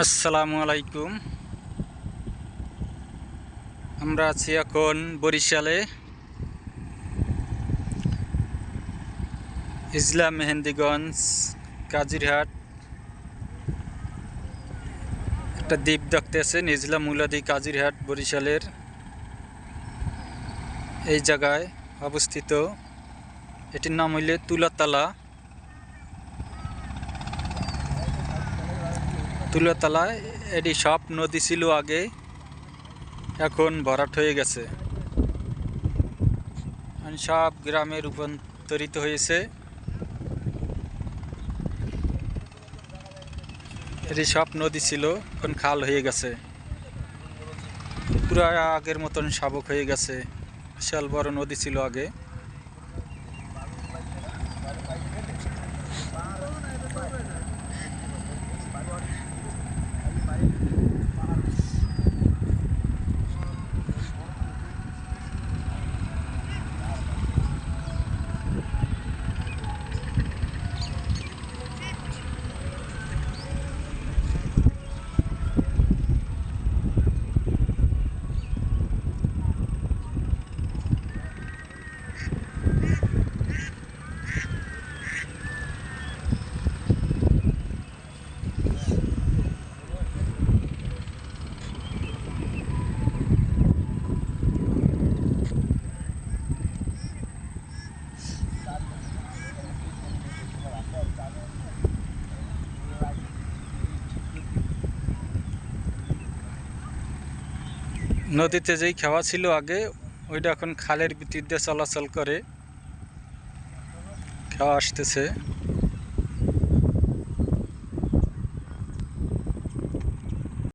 আসসালামু আলাইকুম। আমরা আছি এখন বরিশালে। ইসলাম মেহেন্দিগঞ্জ, কাজিরহাট। একটা দ্বীপ দেখতেছেন ইসলাম মুলাদি কাজিরহাট বরিশালের। এই জায়গায় অবস্থিত। এটির নাম হইলে তুলাতলা। তুলাতলায় এটি সব নদী ছিল আগে, এখন ভরাট হয়ে গেছে। সব গ্রামে রূপান্তরিত হয়েছে। এটি সব নদী ছিল, এখন খাল হয়ে গেছে। পুরো আগের মতন শাবক হয়ে গেছে। বিশাল বড় নদী ছিল আগে। নদীতে যেই খাওয়া ছিল আগে ওইটা এখন খালের ভিতর দিয়ে চলাচল করে। খাওয়া আসতেছে।